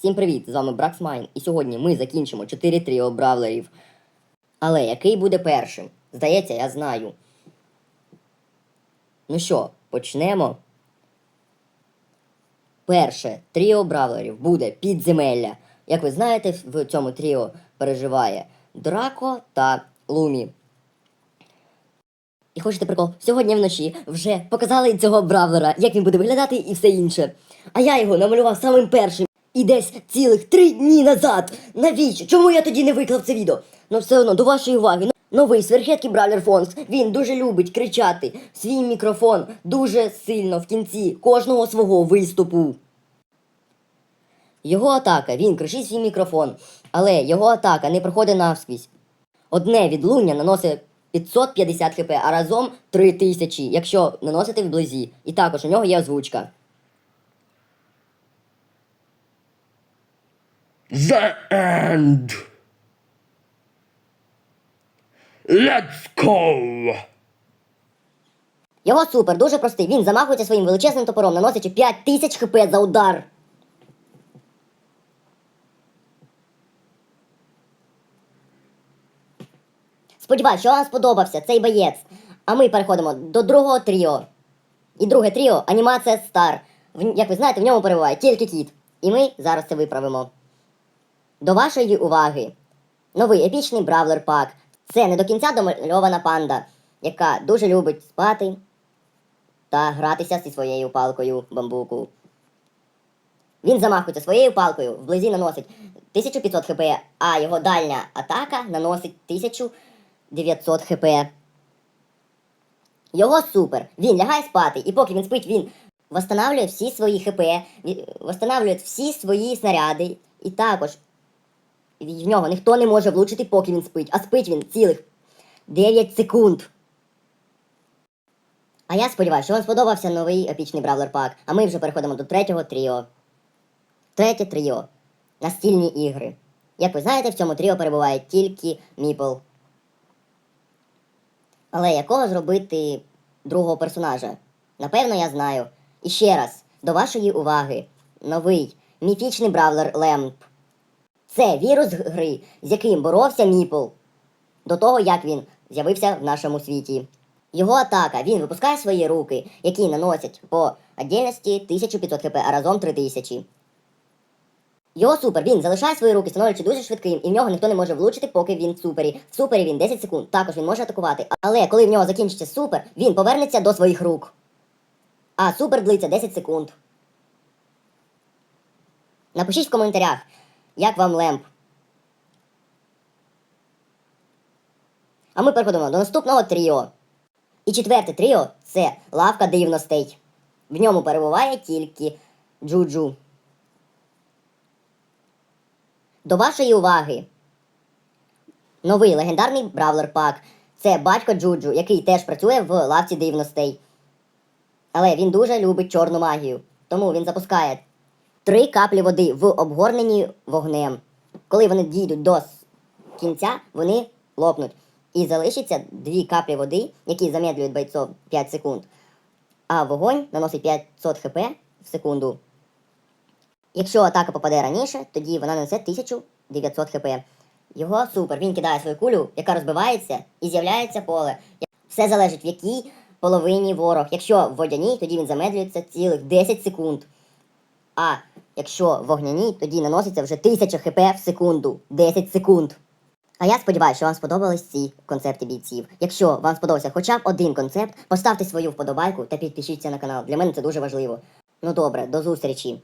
Всім привіт! З вами Браксмайн, і сьогодні ми закінчимо 4 тріо бравлерів. Але який буде першим? Здається, я знаю. Ну що, почнемо? Перше тріо бравлерів буде підземелля. Як ви знаєте, в цьому тріо переживає Драко та Лумі. І хочете прикол? Сьогодні вночі вже показали цього бравлера, як він буде виглядати і все інше. А я його намалював самим першим. І десь цілих три дні назад. Навіщо? Чому я тоді не виклав це відео? Ну все одно до вашої уваги. Новий сверхетький бравлер Фонс. Він дуже любить кричати свій мікрофон дуже сильно в кінці кожного свого виступу. Його атака, він кричить свій мікрофон, але його атака не проходить навскрізь. Одне відлуння наносить 550 хп, а разом 3000, якщо наносити вблизі. І також у нього є озвучка. The end. Let's go. Його супер дуже простий. Він замахується своїм величезним топором, наносячи 5000 хп за удар. Сподіваюсь, що вам сподобався цей боєць. А ми переходимо до другого тріо. І друге тріо анімація Стар. Як ви знаєте, в ньому перебуває тільки кіт. І ми зараз це виправимо. До вашої уваги. Новий епічний бравлер пак. Це не до кінця домальована панда, яка дуже любить спати та гратися зі своєю палкою бамбуку. Він замахується своєю палкою, вблизі наносить 1500 хп, а його дальня атака наносить 1900 хп. Його супер. Він лягає спати, і поки він спить, він восстанавлює всі свої хп, восстанавлює всі свої снаряди, і також в нього ніхто не може влучити, поки він спить, а спить він цілих 9 секунд. А я сподіваюся, що вам сподобався новий епічний бравлер пак. А ми вже переходимо до третього тріо. Третє тріо. Настільні ігри. Як ви знаєте, в цьому тріо перебуває тільки Міпл. Але якого зробити другого персонажа? Напевно, я знаю. І ще раз, до вашої уваги, новий міфічний бравлер Лемп. Це вірус гри, з яким боровся Міпл до того, як він з'явився в нашому світі. Його атака, він випускає свої руки, які наносять по отдельності 1500 хп, а разом 3000. Його супер, він залишає свої руки, становлячи дуже швидким, і в нього ніхто не може влучити, поки він в супері. В супері він 10 секунд, також він може атакувати. Але коли в нього закінчиться супер, він повернеться до своїх рук. А супер длиться 10 секунд. Напишіть в коментарях, як вам лемп. А ми переходимо до наступного тріо. І четверте тріо це лавка дивностей. В ньому перебуває тільки Джуджу. До вашої уваги. Новий легендарний бравлер пак. Це батько Джуджу, який теж працює в лавці дивностей. Але він дуже любить чорну магію. Тому він запускає три каплі води в обгорненні вогнем. Коли вони дійдуть до кінця, вони лопнуть. І залишиться дві каплі води, які замедлюють бойцов 5 секунд. А вогонь наносить 500 хп в секунду. Якщо атака попаде раніше, тоді вона нанесе 1900 хп. Його супер. Він кидає свою кулю, яка розбивається, і з'являється поле. Все залежить в якій половині ворог. Якщо в водяній, тоді він замедлюється цілих 10 секунд. А якщо вогняні, тоді наноситься вже 1000 хп в секунду. 10 секунд. А я сподіваюся, що вам сподобались ці концепти бійців. Якщо вам сподобався хоча б один концепт, поставте свою вподобайку та підпишіться на канал. Для мене це дуже важливо. Ну добре, до зустрічі.